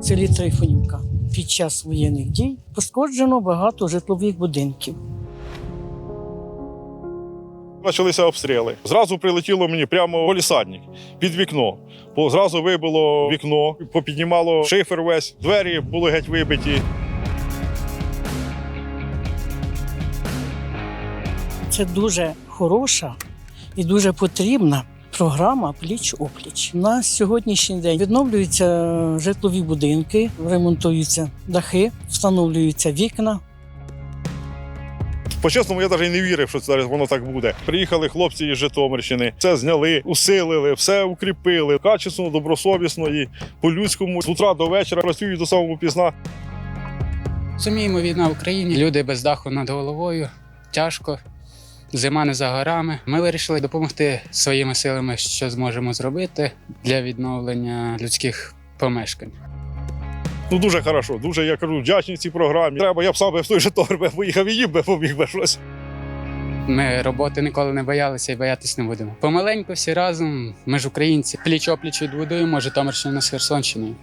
селі Трифонівка. Під час воєнних дій пошкоджено багато житлових будинків. Почалися обстріли. Зразу прилетіло мені прямо в лісадник під вікно. Бо зразу вибило вікно, попіднімало шифер весь, двері були геть вибиті. Це дуже хороша і дуже потрібна програма пліч опліч. На сьогоднішній день відновлюються житлові будинки, ремонтуються дахи, встановлюються вікна. По-чесному, я навіть не вірив, що це воно так буде. Приїхали хлопці із Житомирщини, все зняли, усилили, все укріпили. Качественно, добросовісно і по-людському. З утра до вечора працюють до самого пізна. Розуміємо, війна в Україні, люди без даху над головою, тяжко, зима не за горами. Ми вирішили допомогти своїми силами, що зможемо зробити для відновлення людських помешкань. Ну дуже хорошо, дуже я кажу, вдячний цій програмі. Треба, я б сам би в той Житомир би поїхав і їм би поміг би щось. Ми роботи ніколи не боялися і боятись не будемо. Помаленьку всі разом, ми ж українці, пліч опліч відбудуємо Житомирщину з Херсонщиною.